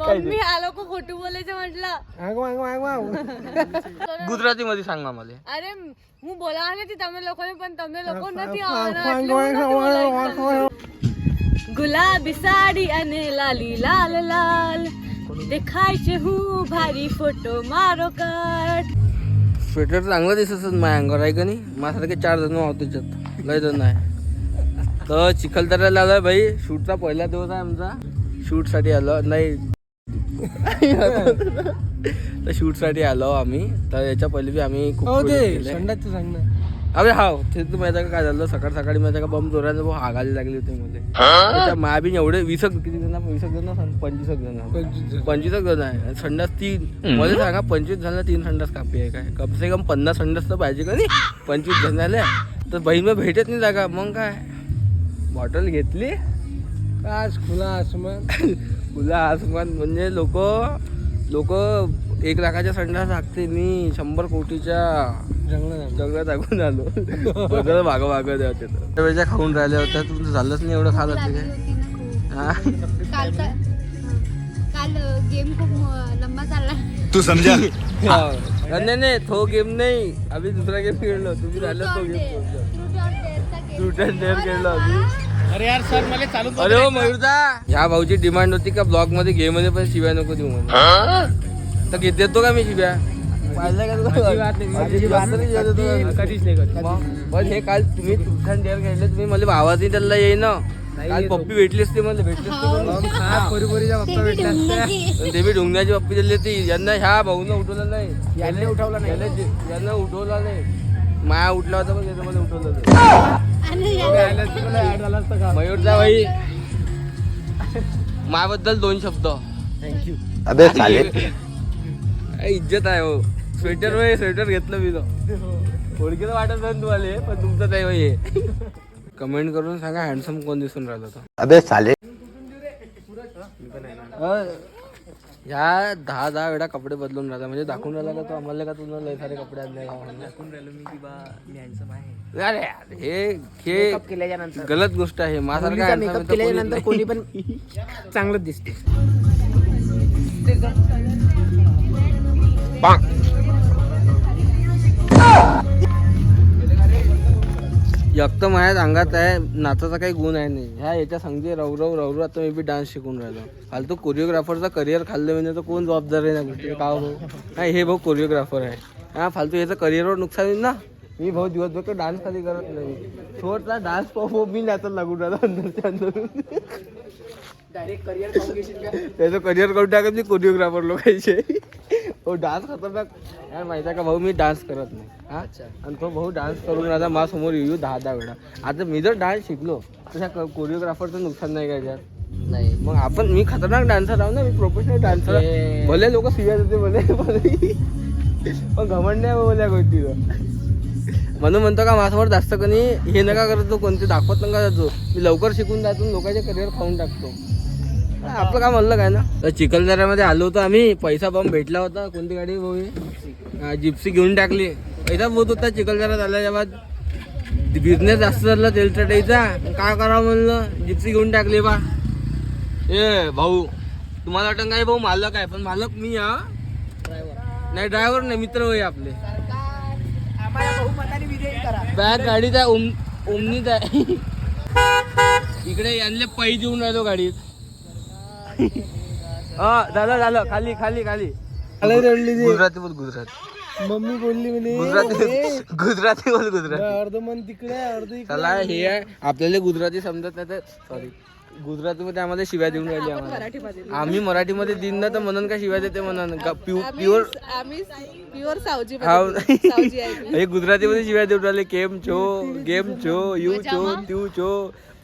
Mummy हा लोक खोटू बोलायचं म्हटलं ગુજરાતી માંથી सांग मला અરે હું બોલાવા નથી તમે લોકોને પણ તમે લોકો નથી આવવાના એટલે હું નથી બોલાવી. ગુલાબી સાડી અને લાલી લાલ લાલ દેખાય છે હું ભારી ફોટો મારો કાઢ स्वेटर चांगलं दिसत असेल माझ्या अंगावर आहे का नाही माझ्यासारखे चार जण आहोत त्याच्यात लय जण आहे तर चिखलदऱ्याला आलोय भाई शूटचा पहिला दिवस आहे आमचा शूट साठी आलो नाही तर शूटसाठी आलो आम्ही. तर याच्या पहिले बी आम्ही खूप हो ते सांग ना. अरे हा ते तू माहिती आहे का काय झालं? सकाळ सकाळी माहिती का बम जोराने भाऊ हागायला लागली होती मध्ये त्याच्या माया बी एवढे वीस किती जण वीस जण पंचवीस जण पंचवीस. जण. आहे. संडास तीन. मला सांगा पंचवीस जण तीन संडास कापी आहे काय? कम से कम पन्नास संडास तर पाहिजे का नाही पंचवीस जण आले तर बहीण मग भेटत नाही जागा. मग काय? बॉटल घेतली. काच खुला आसमान. खुला आसमान म्हणजे लोक लोक एक लाखाच्या संडास टाकते मी. शंभर कोटीच्या जंगलात. जंगलात टाकून आलो. बदल मागं मागं द्या त्या वेळेच्या खाऊन राहिल्या होत्या. तुमचं झालंच नाही एवढं खात होते काय? हा? काल का काल गेम खूप अं, लंबा चालला. तू समझा नाही नाही तो गेम नाही. आम्ही दुसरा गेम खेळलो. तुम्ही राहिलो तो गेम शूट अँड डेअर खेळलो आम्ही. अरे यार सर मला चालू अरे हो मयूरदा. ह्या भाऊची डिमांड होती का ब्लॉगमध्ये गेममध्ये पण शिव्या नको देऊ म्हणून? तर घेत देतो का मी शिव्या? कधीच नाही मग? पण हे काल तुम्ही डेअर तुम्ही मला आवाज नाही त्याला येईन. काल पप्पी भेटली असते मला भेटली असते. हा मी डोंगण्याची पप्पी दिली होती. यांना ह्या भाऊनं उठवलं नाही. यांनी उठवलं नाही. यांना उठवला नाही. माया उठला होता पण त्याचं मला उठवलं नाही यायला तुला ऍड झाला असतं का? मयूरचा भाई. मायाबद्दल दोन शब्द. थँक्यू. अबे साले काय इज्जत आहे हो. स्वेटर वय स्वेटर घेतलं मी तो. ओळखीचं वाटत नाही तुम्हाला पण तुमचं आहे हे. कमेंट करून सांगा हँडसम कोण दिसून राहिलं होतं अबे साले ह्या दहा दहा वेळा कपडे बदलून राहिला म्हणजे दाखवून राहिला का तो आम्हाला का तुला लय सारे कपडे आणले दाखवून राहिलो मी की बा मी हँडसम आहे. अरे यार, हे हे गलत गोष्ट आहे. माझ्यासारखा मेकअप आहे तर केल्याच्या कोणीच नंतर नाही. कोणी पण चांगलंच दिसते एक तर माझ्या अंगात आहे नाचाचा काही गुण आहे नाही. ह्या याच्या सांगते रवरव रवरव आता मी बी डान्स शिकून राहिलो. फालतू कोरिओग्राफरचा करिअर खाल्लं म्हणजे तर कोण जबाबदार आहे ना गोष्टी का भाऊ नाही हे भाऊ कोरिओग्राफर आहे. हा फालतू याचं करिअरवर नुकसान होईल ना? मी भाऊ दिवसभर डान्स खाली करत नाही. थोडसा डान्स परफॉर्म मी नाचायला लागून राहिलो अंदरच्या अंदर. डायरेक्ट करिअर त्याचं करिअर करून टाकत मी कोरिओग्राफर लोकांचे. हो डान्स खतरनाक. यार माहिती आहे का भाऊ मी डान्स करत नाही. हा? आणि तो भाऊ डान्स करून राहिला माझ्यासमोर येऊ दहा दहा वेळा. आता मी जर डान्स शिकलो त्या कोरिओग्राफरचं नुकसान नाही का याच्यात? नाही. मग आपण मी खतरनाक डान्सर आहो ना मी प्रोफेशनल डान्सर भले लोक शिव्या देते भले भले. पण घमंड नाही बोल्या गोष्टीचं म्हणून म्हणतो का माझ्यासमोर जास्त कधी हे नका करत तो कोणते दाखवत नका जातो मी लवकर शिकून जातो लोकांचे करिअर खाऊन टाकतो. आपलं काय म्हणलं काय ना? तर चिखलदऱ्यामध्ये आलो होतो आम्ही. पैसा बॉम्ब भेटला होता. कोणती गाडी भाऊ जिप्सी घेऊन टाकली. पैसा होत होता चिखलदऱ्यात आल्याच्या बाद. बिझनेस जास्त झाला तेल चटाईचा काय करावं म्हणलं? जिप्सी घेऊन टाकली बा. ए भाऊ तुम्हाला वाटतं काय भाऊ मालक आहे. पण मालक मी हा? नाही ड्रायव्हर नाही मित्र होई आपले. बॅग गाडीत आहे ओम ओमनीत आहे. इकडे यांना पै देऊन राहिलो गाडीत. झालं झालं. खाली खाली खाली. गुजराती बोल गुजराती. मम्मी बोलली म्हणे गुजराती गुजराती बोल गुजराती. अर्ध मन तिकडे अर्ध चला हे आहे. आपल्याला गुजराती समजत नाही तर सॉरी गुजरातीमध्ये आम्हाला शिव्या देऊन राहिली आम्हाला. आम्ही मराठीमध्ये दिन ना तर म्हणून का शिव्या देते म्हणून? प्युअर प्युअर सावजी हे गुजरातीमध्ये शिव्या देऊन राहिले. केम छो गेम छो यू छो त्यू छो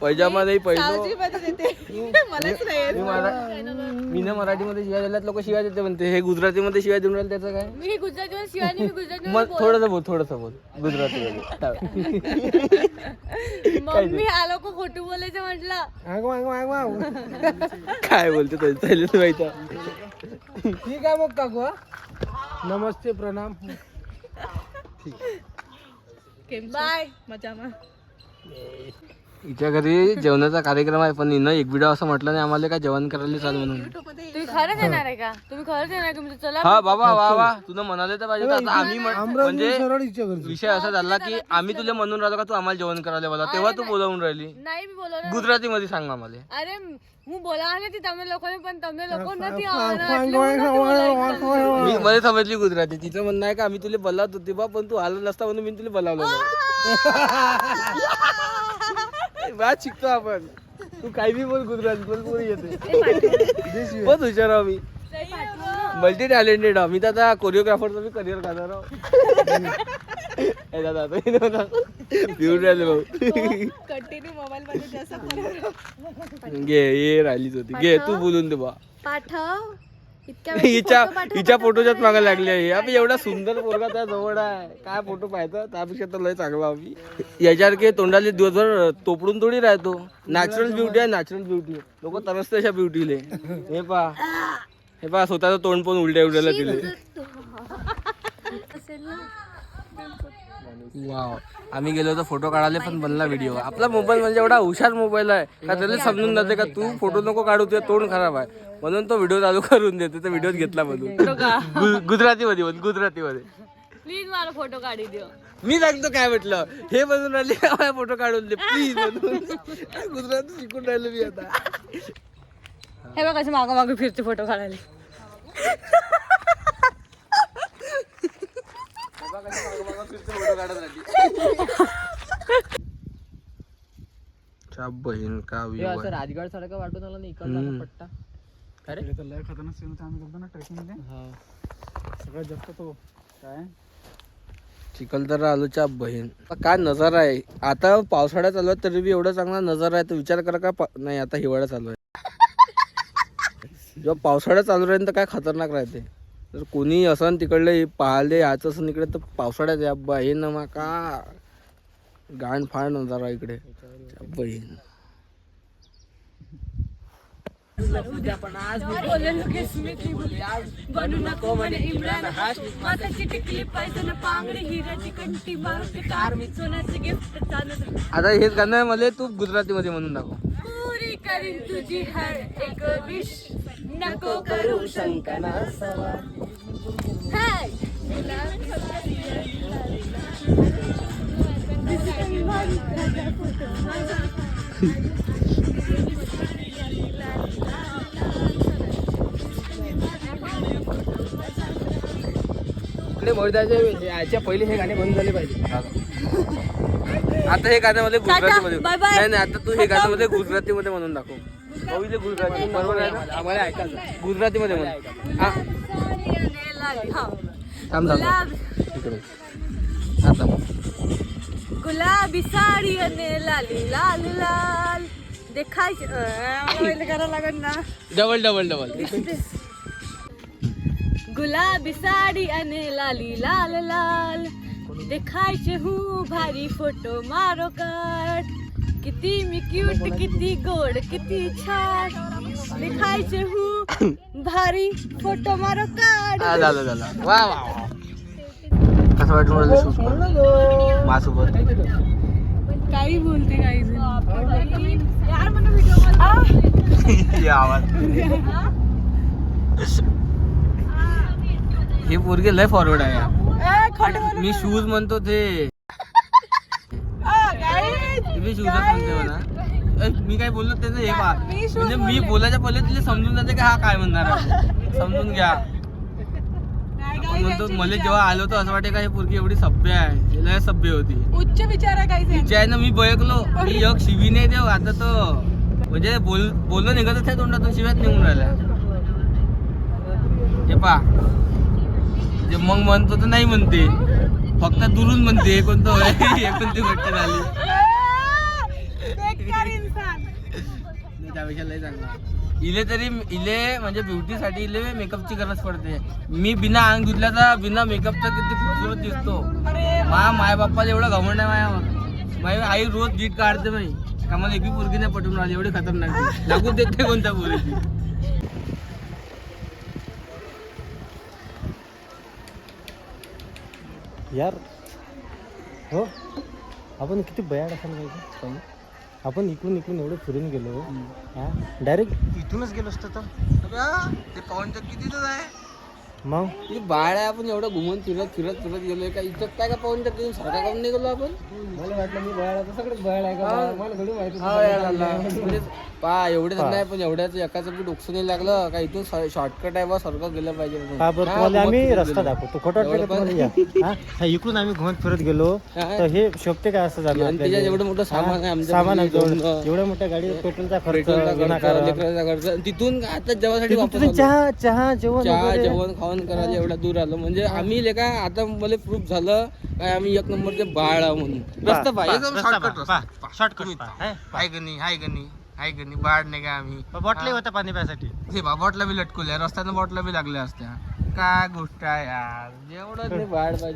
पैजामा नाही. मी ना मराठीमध्ये शिव्या दिल्यात लोक शिव्या देते म्हणते. हे गुजरातीमध्ये शिव्या देऊन राहिले त्याचं काय? मी गुजराती शिवाय मी गुजराती मग थोडंसं बोल थोडंसं बोल. गुजरातीमध्ये. मम्मी हा लोक खोटू बोलायचं म्हटलं. आगो आगो आगो काय बोलते माहिती ठीक आहे मग काकू हा? नमस्ते प्रणाम. बाय मजा. हिच्या घरी जेवणाचा कार्यक्रम आहे पण हिनं एक व्हिडिओ असं म्हटलं नाही आम्हाला काय जेवण करायला चालू म्हणून तुम्ही खरंच येणार आहे का तुम्ही खरंच येणार का म्हणजे चला हा बाबा वा वा तुला म्हणाले तर पाहिजे आता आम्ही म्हण- म्हणजे सरळ हिच्या घरची विषय असा झाला की आम्ही तुला म्हणून राहिलो का तू आम्हाला जेवण करायला बोला तेव्हा तू बोलावून राहिली નહીં બી બોલો ને. गुजराती मध्ये सांग आम्हाला અરે હું બોલાવા નથી તમે લોકોને પણ તમે લોકો નથી ફાંગ- આવવાના ફાંગ- એટલે હું નથી ફાંગ- બોલાવી ફાંગ- फा- मी मध्ये समजली गुजराती तिचं म्हणणं आहे का आम्ही तुला बोलावत होती बा पण तू आला नसता म्हणून मी तुला बोलावलं नाही. बात शिकतो आपण. तू काही बी बोल गुजराती कोणी येते बहुत हुशार आहो मी. मल्टी टॅलेंटेड आहो. मी तर आता कोरिओग्राफरचं मी करिअर करणार आहो. हे दादा हे राहिले घे ये राहिलीच होती. घे तू बोलून दे बा. पाठव. हिच्या हिच्या फोटोच्याच मागे लागली आहे. अबे एवढा सुंदर पोरगा त्या जवळ आहे. काय फोटो पाहायचा? त्यापेक्षा तर लय चांगला आम्ही. याच्यासारखे तोंडाले दिवसभर तोपडून थोडी राहतो. नॅचरल ब्युटी आहे नॅचरल ब्युटी लोक तरसते अशा ब्युटीले हे पा हे पा स्वतःचं तोंड पण उलट्या उलट्याला दिले असेल ना वाव. आम्ही गेलो होतो फोटो काढायला पण बनला व्हिडिओ आपला मोबाईल म्हणजे एवढा हुशार मोबाईल आहे. का त्याला समजून जाते का तू फोटो नको काढू तुझ्या तोंड खराब आहे. म्हणून तो व्हिडिओ चालू करून देते. तर व्हिडिओ घेतला म्हणून. गुजराती मध्ये म्हणून गुजराती मध्ये प्लीज मला फोटो काढी देऊ मी सांगतो काय म्हटलं? हे बनून राहिले काय फोटो काढून दे. प्लीज म्हणून गुजरात शिकून राहिलो मी आता. हे बघा मागोमाग मागं फिरते फोटो काढायला. च्या बहीण का विवाह. राजगड सारखं वाटून आलं नाही हम्म. पट्टा. लय खतरनाक सीन होता आम्ही गेलो ना ट्रेकिंगमध्ये. सगळ्यात जास्त तो. काय? चिखलदरा आलूच्या बहीण. काय नजारा आहे? आता पावसाळ्यात चालू आहे तरी बी एवढा चांगला नजारा आहे तर विचार करा का नाही आता हिवाळा चालू आहे. जेव्हा पावसाळ्यात चालू राहील तर काय खतरनाक राहते? जर कोणी असं तिकडले पाहिले याचं असं इकडे तर पावसाळ्यात या बहीण मा का? गाण फाड नजारा इकडे. बहीण. बनू नको आता हेच गाणं मला तू गुजराती मध्ये म्हणून दाखव. करीन तुझी हर एक विश. नको करू शंका हाय इकडे मैदाचे याच्या पहिले हे गाणे बंद झाले पाहिजे. आता हे गाणं मध्ये गुजरातीमध्ये Bye bye. नाही नाही आता तू हे गाणं मध्ये गुजरातीमध्ये म्हणून दाखव. पहिले गुजराती बरोबर आहे ना? आम्हाला ऐकायचं. गुजरातीमध्ये म्हण हा. थांब थांब थांब. इकडे. आता गुलाबी साडी आणि लाली लाल लाल. देखायचे करायला लागत ना. Double double double. गुलाबी साडी आणि लाली लाल लाल. देखायचे हूँ भारी फोटो मारो काढ. किती मी क्यूट किती गोड किती छान. देखायचे हूँ भारी फोटो मारो काढ. झालं झालं. वा वा वा. कसं वाटलं मला शूट करून? माझ्यासोबत काही बोलते काही यार मला व्हिडिओ हे? आवाज हे पोरगे लय फॉरवर्ड आहे. मी शूज म्हणतो ते. मी शूज सांगते म्हणा. ए, मी काय बोललो त्याचं हे पहा. म्हणजे मी बोलायच्या पहिले तिला समजून जाते की हा काय म्हणणार. समजून घ्या. म्हणतो मला जेव्हा आलो तर असं वाटे का हे पोरगी एवढी सभ्य आहे? लय सभ्य होती. उच्च विचार आहे ना मी बयकलो मी एक शिवी नाही देव आता तो म्हणजे बोल बोलणं निघतच आहे तोंडातून शिव्यात निघून राहिल्या हे पा जे मग म्हणतो तर नाही म्हणते. फक्त दुरून म्हणते कोणतं होय? हे कोणती गोष्ट झाली? त्यापेक्षा लय चांगला इले तरी इले म्हणजे ब्युटीसाठी इले मेकअपची गरज पडते. मी बिना अंग धुतल्याचा बिना मेकअपचा किती खूपसूरत दिसतो. मा माय बाप्पाला एवढं घमंड आहे माया माझी आई रोज गीत काढते बाई. का मला एकही पोरगी नाही पटवून राहिली एवढी खतरनाक. लागू देत नाही कोणत्या पोरीची. यार हो. आपण किती बयाड असायला पाहिजे आपण इकडून इकडून एवढं फिरून गेलो. हा डायरेक्ट इथूनच गेलो असतो तर. ते पवन किती आहे? मग बाळ आहे आपण एवढं घुमून फिरत फिरत फिरत गेलोय का इथं काय का पाहून तर तिथून सारखा करून नाही गेलो आपण मला वाटलं मी आता सगळेच बाहेर आहे का. मला माहिती हा यार अल्ला. म्हणजे पा एवढेच नाही पण एवढ्याच एकाचं बी डोकसं नाही लागलं का इथून शॉर्टकट आहे बा सारखं गेलं पाहिजे म्हणून. का बरं हा, तुम्हाला घुमत आम्ही फिरत रस्ता गेलो. दाखवतो खोटं वाटतं का एवढं तुम्हाला या? हा? हा, इकडून आम्ही घुमत फिरत गेलो हा. तर हे शोभते काय असं झालं आणि त्याच्यात? एवढं मोठं सामान आहे आमच्या सामान आहे घरी एवढ्या मोठ्या गाडी पेट्रोलचा खर्च पेट्रोलचा खर्च, विनाकारण. लेकराचा खर्च आणि तिथून आता तिथून वापस आलो. चहा चहा जेवण चहा वगैरे. जेवण खावण करायला एवढा दूर आलो. म्हणजे आम्ही लेका आता मला प्रूफ झालं काय आम्ही एक नंबरचे बाळ आहो म्हणून. रस्ता पहा, पाहिजे एकदम रस्ता shortcut पहा, रस्ता. पहा, shortcut तुम्ही पहा, पहा. हाय का नाही हाय का नाही हाय का नाही बाळ नाही का आम्ही? बॉटली होत्या पाणी प्यासाठी हे बा बॉटला बी लटकवल्या रस्त्यानं बॉटला बी लागल्या असत्या. काय गोष्ट आहे यार. जेवढं नाही बाळ पाहिजे.